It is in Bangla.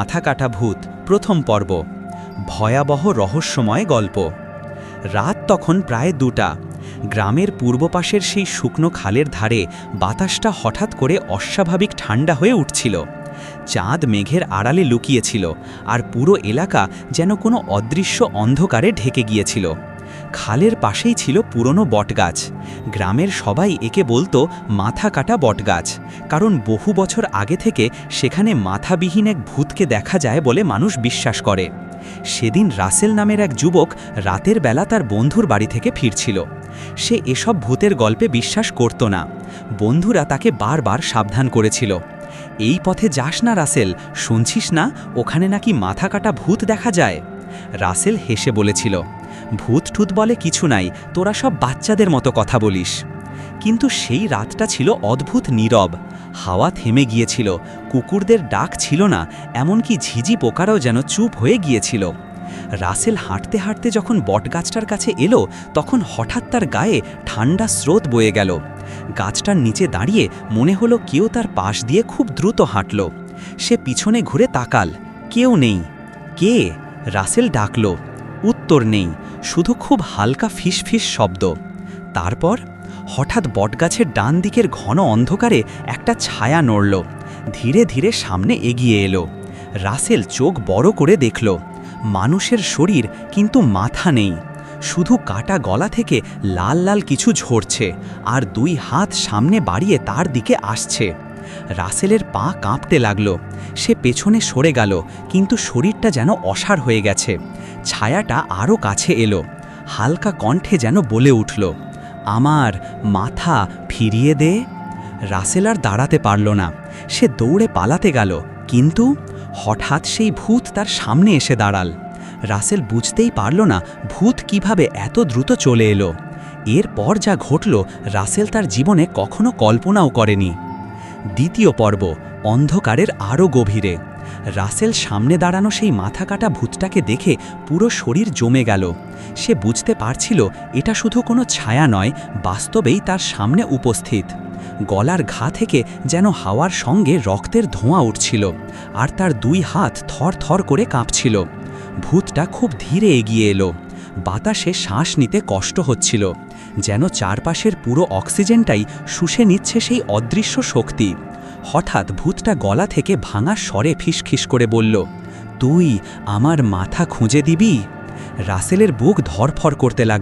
মাথা কাটা ভূত, প্রথম পর্ব। ভয়াবহ রহস্যময় গল্প। রাত তখন প্রায় দুটা। গ্রামের পূর্ব পাশের সেই শুকনো খালের ধারে বাতাসটা হঠাৎ করে অস্বাভাবিক ঠান্ডা হয়ে উঠছিল। চাঁদ মেঘের আড়ালে লুকিয়েছিল আর পুরো এলাকা যেন কোনো অদৃশ্য অন্ধকারে ঢেকে গিয়েছিল। খালের পাশেই ছিল পুরনো বটগাছ। গ্রামের সবাই একে বলতো মাথা কাটা বটগাছ, কারণ বহু বছর আগে থেকে সেখানে মাথাবিহীন এক ভূতকে দেখা যায় বলে মানুষ বিশ্বাস করে। সেদিন রাসেল নামের এক যুবক রাতের বেলা তার বন্ধুর বাড়ি থেকে ফিরছিল। সে এসব ভূতের গল্পে বিশ্বাস করত না। বন্ধুরা তাকে বারবার সাবধান করেছিল। এই পথে যাস না রাসেল, শুনছিস না? ওখানে নাকি মাথা কাটা ভূত দেখা যায়? রাসেল হেসে বলেছিল। ভূত ঠুত বলে কিছু নাই, তোরা সব বাচ্চাদের মতো কথা বলিস। কিন্তু সেই রাতটা ছিল অদ্ভুত নীরব, হাওয়া থেমে গিয়েছিল, কুকুরদের ডাক ছিল না, এমনকি ঝিঝি পোকারাও যেন চুপ হয়ে গিয়েছিল। রাসেল হাঁটতে হাঁটতে যখন বটগাছটার কাছে এলো, তখন হঠাৎ তার গায়ে ঠান্ডা স্রোত বয়ে গেল। গাছটার নিচে দাঁড়িয়ে মনে হলো কেউ তার পাশ দিয়ে খুব দ্রুত হাঁটল। সে পিছনে ঘুরে তাকাল, কেউ নেই। কে? রাসেল ডাকল। উত্তর নেই, শুধু খুব হালকা ফিসফিস শব্দ। তারপর হঠাৎ বটগাছের ডান দিকের ঘন অন্ধকারে একটা ছায়া নড়ল। ধীরে ধীরে সামনে এগিয়ে এলো। রাসেল চোখ বড় করে দেখল। মানুষের শরীর কিন্তু মাথা নেই। শুধু কাটা গলা থেকে লাল লাল কিছু ঝরছে, আর দুই হাত সামনে বাড়িয়ে তার দিকে আসছে। রাসেলের পা কাঁপতে লাগল। সে পেছনে সরে গেল, কিন্তু শরীরটা যেন অসাড় হয়ে গেছে। ছায়াটা আরও কাছে এলো, হালকা কণ্ঠে যেন বলে উঠল, আমার মাথা ফিরিয়ে দে। রাসেল আর দাঁড়াতে পারল না। সে দৌড়ে পালাতে গেল, কিন্তু হঠাৎ সেই ভূত তার সামনে এসে দাঁড়াল। রাসেল বুঝতেই পারল না ভূত কীভাবে এত দ্রুত চলে এলো। এরপর যা ঘটল, রাসেল তার জীবনে কখনো কল্পনাও করেনি। দ্বিতীয় পর্ব, অন্ধকারের আরও গভীরে। রাসেল সামনে দাঁড়ানো সেই মাথা কাটা ভূতটাকে দেখে পুরো শরীর জমে গেল। সে বুঝতে পারছিল এটা শুধু কোনো ছায়া নয়, বাস্তবেই তার সামনে উপস্থিত। গলার ঘা থেকে যেন হাওয়ার সঙ্গে রক্তের ধোঁয়া উঠছিল, আর তার দুই হাত থর থর করে কাঁপছিল। ভূতটা খুব ধীরে এগিয়ে এলো। বাতাসে শ্বাস নিতে কষ্ট হচ্ছিল, যেন চারপাশের পুরো অক্সিজেনটাই শুষে নিচ্ছে সেই অদৃশ্য শক্তি। হঠাৎ ভূতটা গলা থেকে ভাঙা স্বরে ফিসখিস করে বলল, তুই আমার মাথা খুঁজে দিবি? রাসেলের বুক ধরফর করতে লাগল।